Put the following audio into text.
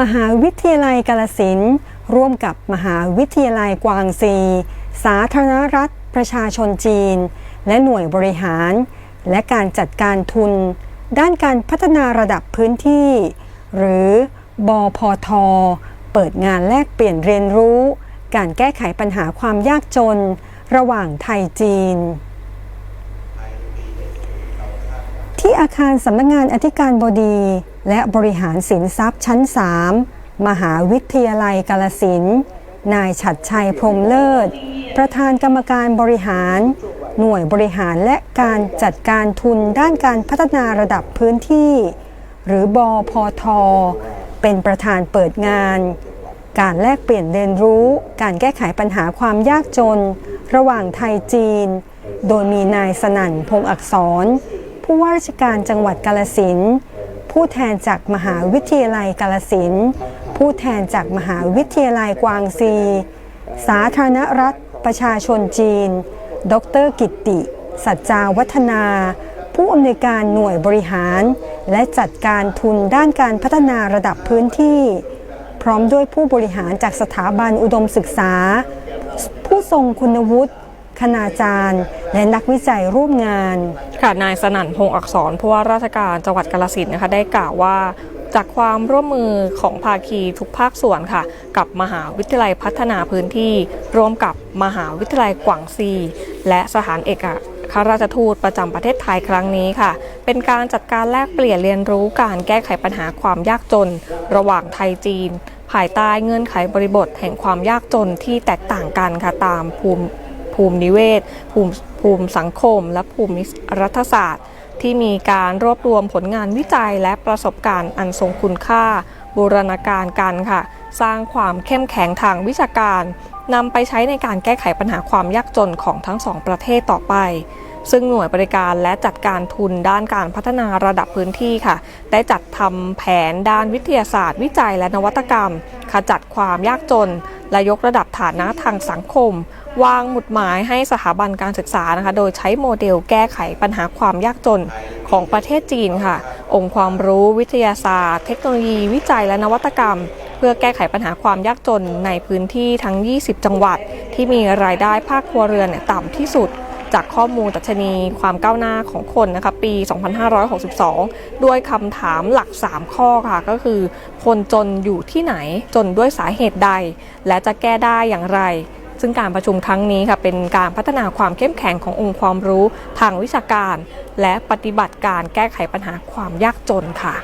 มหาวิทยาลัยกาลสินร่วมกับมหาวิทยาลัยกวางซี สาธารณรัฐประชาชนจีน และหน่วยบริหาร และการจัดการทุน ด้านการพัฒนาระดับพื้นที่ หรือบอพทเปิดงานแลกเปลี่ยนเรียนรู้ การแก้ไขปัญหาความยากจน ระหว่างไทยจีน ที่อาคารสำนักงานอธิการบดี และบริหารสินทรัพย์ชั้น 3 มหาวิทยาลัยกาลสินนายฉัดชัยพรมเลิศ ประธานกรรมการบริหาร หน่วยบริหารและการจัดการทุนด้านการพัฒนาระดับพื้นที่ หรือบอพทเป็นประธานเปิดงาน การแลกเปลี่ยนเรียนรู้ การแก้ไขปัญหาความยากจน ระหว่างไทยจีน โดยมีนายสนั่นพงษ์อักษร ผู้ว่าราชการจังหวัดกาลสินผู้แทนจากมหาวิทยาลัยกาลสินผู้แทนจากมหาวิทยาลัยกวางซี สาธารณรัฐประชาชนจีน ดรกิตติ สัจจาวัฒนา ผู้อำนวยการหน่วยบริหาร และจัดการทุนด้านการพัฒนาระดับพื้นที่ พร้อมด้วยผู้บริหารจากสถาบันอุดมศึกษา ผู้ทรงคุณวุฒิ คณาจารย์ และนักวิจัยร่วมงานค่ะนายสนั่นพงษ์อักษรผู้ว่าราชการจังหวัดกาลสินนะคะได้กล่าวว่าจากความร่วมมือของภาคีทุกภาคส่วนค่ะ กับมหาวิทยาลัยพัฒนาพื้นที่ ร่วมกับมหาวิทยาลัยกวางซี และสถานเอกอัครราชทูตประจำประเทศไทยครั้งนี้ค่ะ เป็นการจัดการแลกเปลี่ยนเรียนรู้การแก้ไขปัญหาความยากจน ระหว่างไทยจีน ภายใต้เงื่อนไขบริบทแห่งความยากจนที่แตกต่างกันค่ะตามภูมิ ภูมินิเวศ ภูมิภูมิสังคม และภูมิรัฐศาสตร์ ที่มีการรวบรวมผลงานวิจัยและประสบการณ์อันทรงคุณค่า บูรณาการกันค่ะ สร้างความเข้มแข็งทางวิชาการนำไปใช้ในการแก้ไขปัญหาความยากจนของทั้งสองประเทศต่อไปซึ่งหน่วยบริการและจัดการทุนด้านการพัฒนาระดับพื้นที่ค่ะ ได้จัดทำแผนด้านวิทยาศาสตร์ วิจัยและนวัตกรรม ขจัดความยากจน และยกระดับฐานะทางสังคม วางหมุดหมายให้สถาบันการศึกษานะคะ โดยใช้โมเดลแก้ไขปัญหาความยากจนของประเทศจีนค่ะ องค์ความรู้วิทยาศาสตร์ เทคโนโลยี วิจัยและนวัตกรรม เพื่อแก้ไขปัญหาความยากจนในพื้นที่ทั้ง 20 จังหวัด ที่มีรายได้ภาคครัวเรือนต่ำที่สุดจากข้อมูลดัชนีความก้าวหน้าของคนนะคะปี 2562 ด้วยคำถามหลัก 3 ข้อค่ะ ก็คือ คนจนอยู่ที่ไหนจนด้วยสาเหตุใด และจะแก้ได้อย่างไร ซึ่งการประชุมครั้งนี้ค่ะเป็นการพัฒนาความเข้มแข็งขององค์ความรู้ทางวิชาการ และปฏิบัติการแก้ไขปัญหาความยากจนค่ะ